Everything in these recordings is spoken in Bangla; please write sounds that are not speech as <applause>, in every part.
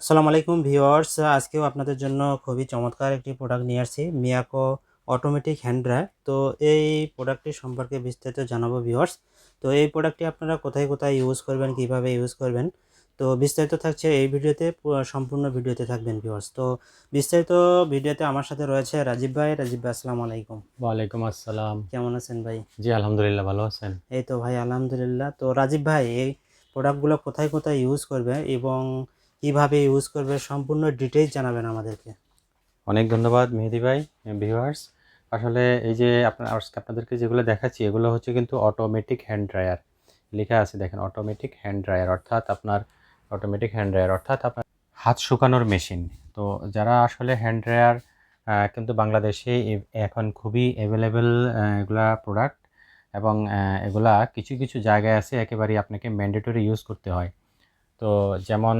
আসসালামু আলাইকুম ভিউয়ার্স আজকেও আপনাদের জন্য খুবই চমৎকার একটি প্রোডাক্ট নিয়ে আসছি মিয়াকো অটোমেটিক হ্যান্ড ড্রায়ার তো এই প্রোডাক্টটি সম্পর্কে বিস্তারিত জানাব ভিউয়ার্স। তো এই প্রোডাক্টটি আপনারা কোথায় কোথায় ইউজ করবেন কীভাবে ইউজ করবেন? তো বিস্তারিত থাকছে এই ভিডিওতে সম্পূর্ণ ভিডিওতে থাকবেন ভিউয়ার্স। তো বিস্তারিত ভিডিওতে আমার সাথে রয়েছে রাজীব ভাই। রাজীব ভাই আসসালামু আলাইকুম। ওয়ালাইকুম আসসালাম। কেমন আছেন ভাই? জি আলহামদুলিল্লাহ ভালো আছেন। এই তো ভাই আলহামদুলিল্লাহ। তো রাজীব ভাই এই প্রোডাক্টগুলো কোথায় কোথায় ইউজ করবে এবং কীভাবে ইউজ করবে সম্পূর্ণ ডিটেইলস জানাবেন আমাদেরকে। অনেক ধন্যবাদ মেহেদি ভাই ভিউয়ার্স আসলে এই যে আপনার আপনাদেরকে যেগুলো দেখাচ্ছি, এগুলো হচ্ছে কিন্তু অটোমেটিক হ্যান্ড ড্রায়ার লেখা আছে দেখেন অটোমেটিক হ্যান্ড ড্রায়ার অর্থাৎ আপনার অটোমেটিক হ্যান্ড ড্রায়ার অর্থাৎ আপনার হাত শুকানোর মেশিন তো যারা আসলে হ্যান্ড ড্রায়ার কিন্তু বাংলাদেশে এখন খুবই অ্যাভেলেবেল এগুলা প্রোডাক্ট এবং এগুলা কিছু কিছু জায়গায় আছে, একেবারেই আপনাকে ম্যান্ডেটরি ইউজ করতে হয়। তো যেমন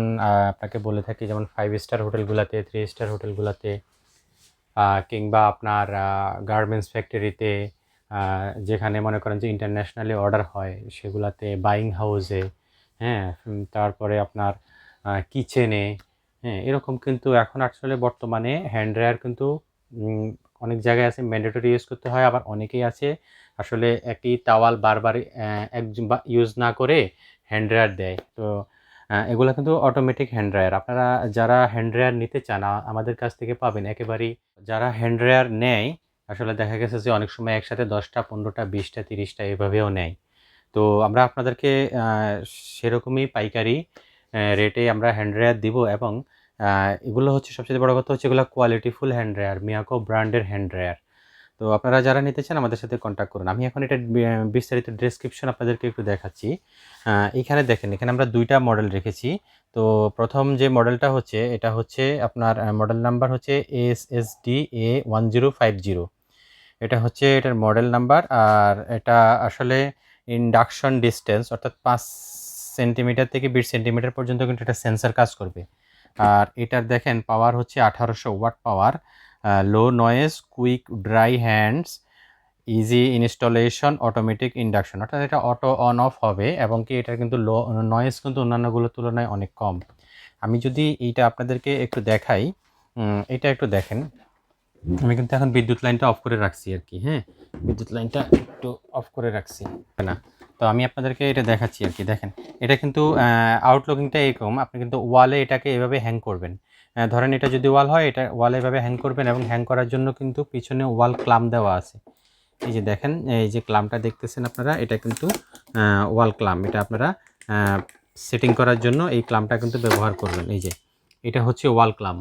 আপনাকে বলে থাকি, যেমন ফাইভ স্টার হোটেলগুলোতে থ্রি স্টার হোটেলগুলোতে কিংবা আপনার গার্মেন্টস ফ্যাক্টরিতে যেখানে মনে করেন যে ইন্টারন্যাশনালি অর্ডার হয়, সেগুলাতে বাইং হাউসে হ্যাঁ তারপরে আপনার কিচেনে হ্যাঁ এরকম কিন্তু এখন আসলে বর্তমানে হ্যান্ড ড্রায়ার কিন্তু অনেক জায়গায় আছে ম্যান্ডেটরি ইউজ করতে হয়, আবার অনেকেই আছে, আসলে একটি তাওয়াল বারবার একজন ইউজ না করে হ্যান্ড ড্রায়ার দেয়। তো এগুলো কিন্তু অটোমেটিক হ্যান্ড ড্রায়ার আপনারা যারা হ্যান্ড ড্রায়ার নিতে চান আমাদের কাছ থেকে পাবেন। একেবারেই যারা হ্যান্ড ড্রায়ার নেয়, আসলে দেখা গেছে যে অনেক সময় একসাথে দশটা, পনেরোটা, বিশটা, তিরিশটা এভাবেও নেয়। তো আমরা আপনাদেরকে সেরকমই পাইকারি রেটে আমরা হ্যান্ড ড্রায়ার দিব এবং এগুলো হচ্ছে সবচেয়ে বড় কথা হচ্ছে এগুলো কোয়ালিটিফুল হ্যান্ড ড্রায়ার মিয়াকো ব্র্যান্ডের হ্যান্ড ড্রায়ার তো আপনারা যারা নিতে চান আমাদের সাথে কন্ট্যাক্ট করুন। আমি এখন এটা বিস্তারিত ডেসক্রিপশন আপনাদেরকে একটু দেখাচ্ছি। এখানে দেখেন, এখানে আমরা দুইটা মডেল রেখেছি। তো প্রথম যে মডেলটা হচ্ছে, এটা হচ্ছে আপনার মডেল নাম্বার হচ্ছে S S D A one zero five zero এটা হচ্ছে এটার মডেল নাম্বার আর এটা আসলে ইন্ডাকশন ডিস্টেন্স অর্থাৎ পাঁচ সেন্টিমিটার থেকে বিশ সেন্টিমিটার পর্যন্ত কিন্তু এটা সেন্সার কাজ করবে। আর এটার দেখেন পাওয়ার হচ্ছে আঠারোশো watt power low noise quick dry hands easy installation automatic induction অর্থাৎ এটা অটো অন অফ হবে এবং কি এটার কিন্তু লো নয়েজ কিন্তু অন্যান্যগুলোর তুলনায় অনেক কম। আমি যদি এইটা আপনাদেরকে একটু দেখাই এটা একটু দেখেন। আমি কিন্তু এখন বিদ্যুৎ লাইনটা অফ করে রাখছি আর কি হ্যাঁ? বিদ্যুৎ লাইনটা একটু অফ করে রাখছি। না, তো আমি আপনাদেরকে এটা দেখাচ্ছি আর কি, দেখেন। এটা কিন্তু আউটলুকিংটা এরকম, আপনি কিন্তু ওয়ালে এটাকে এভাবে হ্যাং করবেন। ধরেন এটা যদি ওয়াল হয় এটা ওয়ালে এভাবে হ্যাং করবেন এবং হ্যাং করার জন্য কিন্তু পিছনে ওয়াল ক্লাম দেওয়া আছে। এই যে দেখেন এই যে ক্লামটা দেখতেছেন আপনারা এটা কিন্তু ওয়াল ক্লাম। এটা আপনারা সেটিং করার জন্য এই ক্লামটা কিন্তু ব্যবহার করবেন। এই যে এটা হচ্ছে ওয়াল ক্লাম।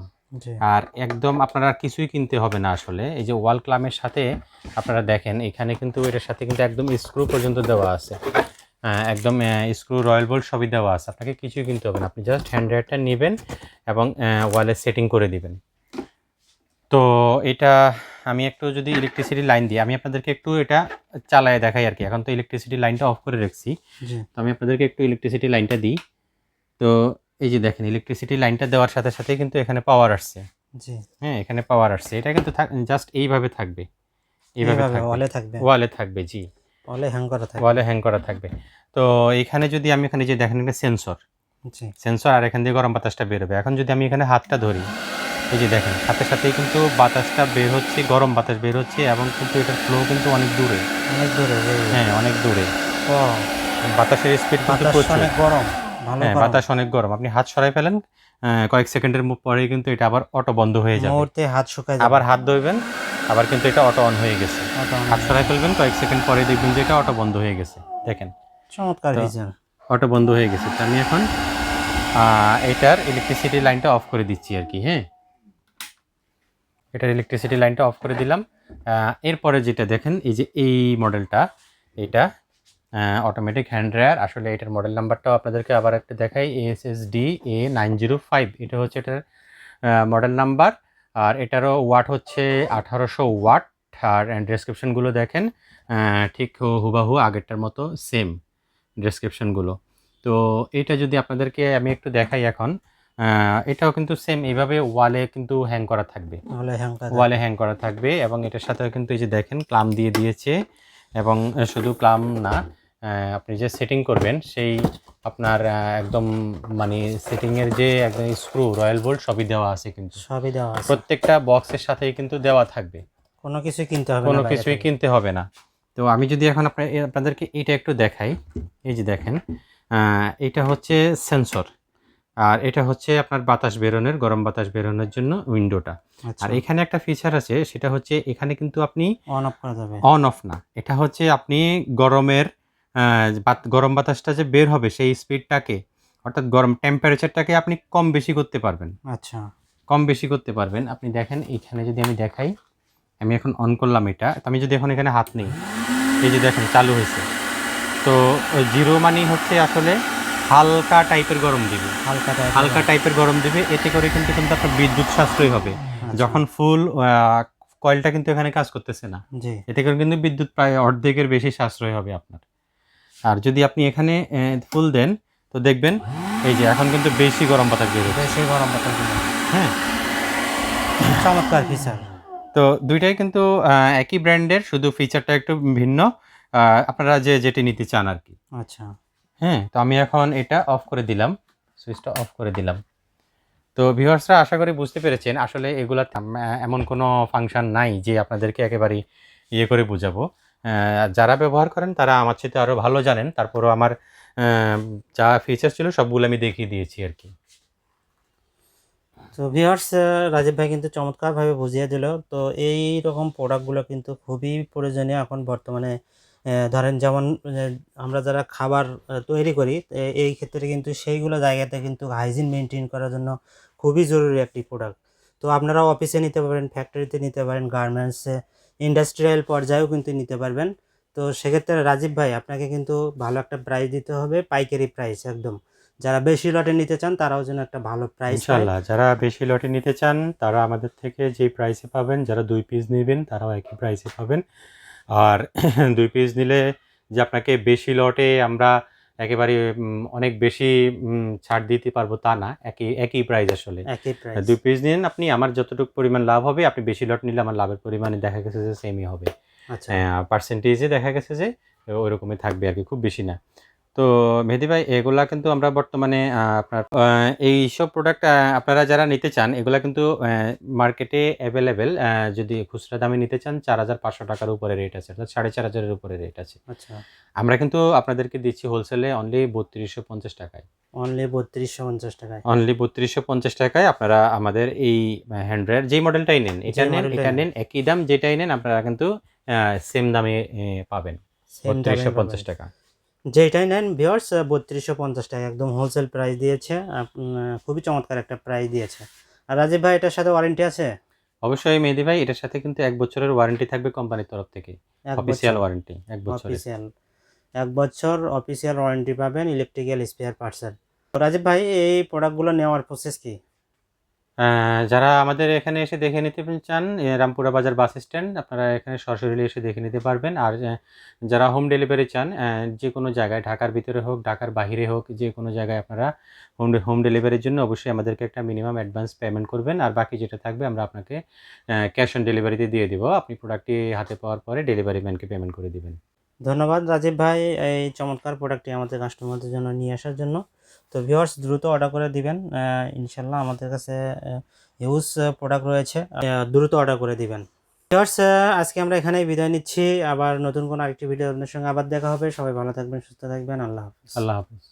আর একদম আপনারা কিছুই কিনতে হবে না আসলে। এই যে ওয়াল ক্লামের সাথে আপনারা দেখেন এখানে কিন্তু এটার সাথে কিন্তু একদম স্ক্রু পর্যন্ত দেওয়া আছে। একদম স্ক্রু রয়্যাল বোল্ট সবই দেওয়া আছে। আপনাকে কিছুই কিনতে হবে না। আপনি জাস্ট হ্যান্ড ড্রায়ারটা নেবেন এবং ওয়ালে সেটিং করে দিবেন। তো এটা আমি একটু যদি ইলেকট্রিসিটি লাইন দিই আমি আপনাদেরকে একটু এটা চালায় দেখাই আর কি। এখন তো ইলেকট্রিসিটি লাইনটা অফ করে রাখছি। তো আমি আপনাদেরকে একটু ইলেকট্রিসিটি লাইনটা দিই। তো এই যে দেখেন ইলেকট্রিসিটি লাইনটা দেওয়ার সাথে সাথে কিন্তু এখানে পাওয়ার আসছে। জি। হ্যাঁ এখানে পাওয়ার আসছে। এটা কিন্তু জাস্ট এইভাবে থাকবে। এইভাবে ওয়ালে থাকবে। ওয়ালে থাকবে জি। ওয়ালে হ্যাং করা থাকবে। ওয়ালে হ্যাং করা থাকবে। তো এখানে যদি আমি এখানে যে দেখেন একটা সেন্সর সেন্সর আর এখান দিয়ে গরম বাতাসটা বেরোবে এখন যদি আমি এখানে হাতটা ধরি এই যে দেখেন হাতে সাথেই কিন্তু বাতাসটা বের হচ্ছে গরম বাতাস বের হচ্ছে এবং কিন্তু এটার ফ্লো কিন্তু অনেক দূরে। অনেক দূরে হ্যাঁ অনেক দূরে। ও বাতাসের স্পিড কিন্তু অনেক গরম হ্যাঁ বাতাস অনেক গরম। আপনি হাত সরাই ফেলেন কয়েক সেকেন্ডের পরে কিন্তু এটা আবার অটো বন্ধ হয়ে যাবে। মুহূর্তে হাত শুকায় আবার হাত ধরবেন আবার কিন্তু এটা অটো অন হয়ে গেছে। সরাই ফেলবেন কয়েক সেকেন্ড পরে দেখবেন যে এটা অটো বন্ধ হয়ে গেছে। দেখেন। চমৎকার অটো বন্ধ হয়ে গেছে। তো আমি এখন এটার ইলেকট্রিসিটি লাইনটা অফ করে দিচ্ছি আর কি হ্যাঁ? এটার ইলেকট্রিসিটি লাইনটা অফ করে দিলাম। এরপরে যেটা দেখেন এই যে এই মডেলটা এটা অটোমেটিক হ্যান্ড ড্রায়ার আসলে এটার মডেল নাম্বারটাও আপনাদেরকে আবার একটা দেখাই S S D A nine zero five এটা হচ্ছে এটার মডেল নাম্বার আর এটারও ওয়াট হচ্ছে আঠারোশো ওয়াট আর ডেসক্রিপশনগুলো দেখেন ঠিক হুবাহু আগেরটার মতো সেম ডেসক্রিপশনগুলো তো এটা যদি আপনাদেরকে আমি একটু দেখাই এখন এটাও কিন্তু সেম এইভাবে ওয়ালে কিন্তু হ্যাং করা থাকবে। ওয়ালে হ্যাং করা থাকবে। এবং এটার সাথে কিন্তু এই যে দেখেন ক্লাম দিয়ে দিয়েছে এবং শুধু ক্লাম না আপনি যে সেটিং করবেন সেই আপনার একদম মানে সেটিংয়ের যে একদম স্ক্রু রয়্যাল বোল্ট সবই দেওয়া আছে কিন্তু। সবই দেওয়া আছে। প্রত্যেকটা বক্সের সাথেই কিন্তু দেওয়া থাকবে। কোনো কিছু কিনতে হবে কোনো কিছুই কিনতে হবে না। তো আমি যদি এখন আপনাদেরকে এটা একটু দেখাই। এই যে দেখেন এটা হচ্ছে সেন্সর আর এটা হচ্ছে আপনার বাতাস বেরোনোর গরম বাতাস বেরোনোর জন্য উইন্ডোটা আচ্ছা। আর এখানে একটা ফিচার আছে সেটা হচ্ছে এখানে কিন্তু আপনি অন অফ করা যাবে অন অফ না এটা হচ্ছে আপনি গরমের গরম বাতাসটা যে বের হবে সেই স্পিডটাকে অর্থাৎ গরম টেম্পারেচারটাকে আপনি কম বেশি করতে পারবেন। আচ্ছা। কম বেশি করতে পারবেন। আপনি দেখেন এখানে যদি আমি দেখাই আমি এখন অন করলাম এটা। তো আমি যদি এখন এখানে হাত নেই এই যে দেখেন চালু হয়েছে। তো জিরো মানি হচ্ছে আসলে হালকা টাইপের গরম দিবে। হালকা হালকা টাইপের গরম দিবে। এতে করে কিন্তু কিন্তু আপনার বিদ্যুৎ সাশ্রয় হবে। আচ্ছা। যখন ফুল কয়েলটা কিন্তু এখানে কাজ করতেছে না। এতে করে কিন্তু বিদ্যুৎ প্রায় অর্ধেকের বেশি সাশ্রয় হবে আপনার। আর যদি আপনি এখানে ফুল দেন তো দেখবেন এই যে এখন কিন্তু বেশি গরম বাতাস বের হচ্ছে। বেশি গরম বাতাস হ্যাঁ। চমৎকার ফিচার তো দুইটাই কিন্তু একই ব্র্যান্ডের শুধু ফিচারটা একটু ভিন্ন। আপনারা যে যেটি নিতে চান আর কি। আচ্ছা। হ্যাঁ তো আমি এখন এটা অফ করে দিলাম সুইচটা অফ করে দিলাম। তো ভিউয়ার্সরা আশা করি বুঝতে পেরেছেন আসলে এগুলা এমন কোনো ফাংশন নাই যে আপনাদেরকে একেবারেই ইয়ে করে বুঝাবো। যারা ব্যবহার করেন তারা আমার সাথে আরও ভালো জানেন। তারপরও আমার যা ফিচার ছিল সবগুলো আমি দেখিয়ে দিয়েছি আর কি। তো ভিউয়ার্স রাজীব ভাই কিন্তু চমৎকারভাবে বুঝিয়ে দিল। তো এই রকম প্রোডাক্টগুলো কিন্তু খুবই প্রয়োজনীয় এখন বর্তমানে। ধরেন যেমন আমরা যারা খাবার তৈরি করি এই ক্ষেত্রে কিন্তু সেইগুলো জায়গাতে কিন্তু হাইজিন মেনটেন করার জন্য খুবই জরুরি একটি প্রোডাক্ট তো আপনারা অফিসে নিতে পারেন ফ্যাক্টরিতে নিতে পারেন গার্মেন্টসে ইন্ডাস্ট্রিয়াল পর্যায়েও কিন্তু নিতে পারবেন। তো সেক্ষেত্রে রাজীব ভাই, আপনাকে কিন্তু ভালো একটা প্রাইস দিতে হবে, পাইকারি প্রাইস একদম। যারা বেশি লটে নিতে চান, তারাও যেন একটা ভালো প্রাইস ইনশাল্লাহ যারা বেশি লটে নিতে চান, তারা আমাদের থেকে যে প্রাইসে পাবেন, যারা দুই পিস নেবেন, তারাও একই প্রাইসে পাবেন। আর <clears throat> দুই পিস নিলে যে আপনাকে বেশি লটে আমরা একেবারে অনেক বেশি ছাড় দিতে পারব তা না। একই একই প্রাইস আসলে। দুই পিস নিন আপনি আমার যতটুকু পরিমাণ লাভ হবে আপনি বেশি লট নিলে আমার লাভের পরিমাণে দেখা গেছে যে সেমই হবে। আচ্ছা। পার্সেন্টেজে দেখা গেছে যে ওই রকমই থাকবে আর কি খুব বেশি না। তো মেহেদি ভাই এগুলা কিন্তু আমরা বর্তমানে আপনার এই সব প্রোডাক্ট আপনারা যারা নিতে চান এগুলা কিন্তু মার্কেটে অ্যাভেলেবেল যদি খুচরা দামে নিতে চান চার হাজার পাঁচশো টাকার উপরে রেট আছে অর্থাৎ সাড়ে চার হাজারের উপরে রেট আছে। আচ্ছা। আমরা কিন্তু আপনাদেরকে দিচ্ছি হোলসেলে অনলি বত্রিশশো পঞ্চাশ টাকায়। অনলি বত্রিশশো পঞ্চাশ টাকায়। অনলি বত্রিশশো পঞ্চাশ টাকায় আপনারা আমাদের এই হ্যান্ড ড্রায়ার যেই মডেলটাই নেন এটা নেন এটা নেন। একই দাম যেটাই নেন আপনারা কিন্তু সেম দামে পাবেন। বত্রিশশো পঞ্চাশ টাকা। যেটাই নেন ভিওর্স বত্রিশশো পঞ্চাশ টাকা একদম হোলসেল প্রাইস দিয়েছে। খুবই চমৎকার একটা প্রাইস দিয়েছে। আর রাজীব ভাই এটার সাথে ওয়ারেন্টি আছে? অবশ্যই মেহেদি ভাই এটার সাথে কিন্তু এক বছরের ওয়ারেন্টি থাকবে কোম্পানির তরফ থেকে। অফিসিয়াল ওয়ারেন্টি এক বছর অফিসিয়াল এক বছর অফিসিয়াল ওয়ারেন্টি পাবেন ইলেকট্রিক্যাল স্পেয়ার পার্টসের রাজীব ভাই এই প্রোডাক্টগুলো নেওয়ার প্রসেস কি? যারা আমাদের এখানে এসে দেখে নিতে চান রামপুরা বাজার বাস স্ট্যান্ড, আপনারা এখানে সরাসরি এসে দেখে নিতে পারবেন। আর যারা হোম ডেলিভারি চান যে কোনো জায়গায়, ঢাকার ভিতরে হোক, ঢাকার বাইরে হোক, যে কোনো জায়গায় আপনারা হোম হোম ডেলিভারির জন্য অবশ্যই আমাদেরকে একটা মিনিমাম অ্যাডভান্স পেমেন্ট করবেন। আর বাকি যেটা থাকবে, আমরা আপনাকে ক্যাশ অন ডেলিভারিতে দিয়ে দিব। আপনি প্রোডাক্টটি হাতে পাওয়ার পরে ডেলিভারি ম্যানকে পেমেন্ট করে দিবেন। ধন্যবাদ রাজীব ভাই এই চমৎকার প্রোডাক্টটি আমাদের কাস্টমারদের জন্য নিয়ে আসার জন্য। তো ভিউয়ার্স দ্রুত অর্ডার করে দিবেন। ইনশাল্লাহ আমাদের কাছে হিউজ প্রোডাক্ট রয়েছে। দ্রুত অর্ডার করে দিবেন। ভিউয়ার্স আজকে আমরা এখানেই বিদায় নিচ্ছি। আবার নতুন কোনো আরেকটি ভিডিও আপনার সঙ্গে আবার দেখা হবে। সবাই ভালো থাকবেন, সুস্থ থাকবেন। আল্লাহ হাফিজ। আল্লাহ হাফিজ।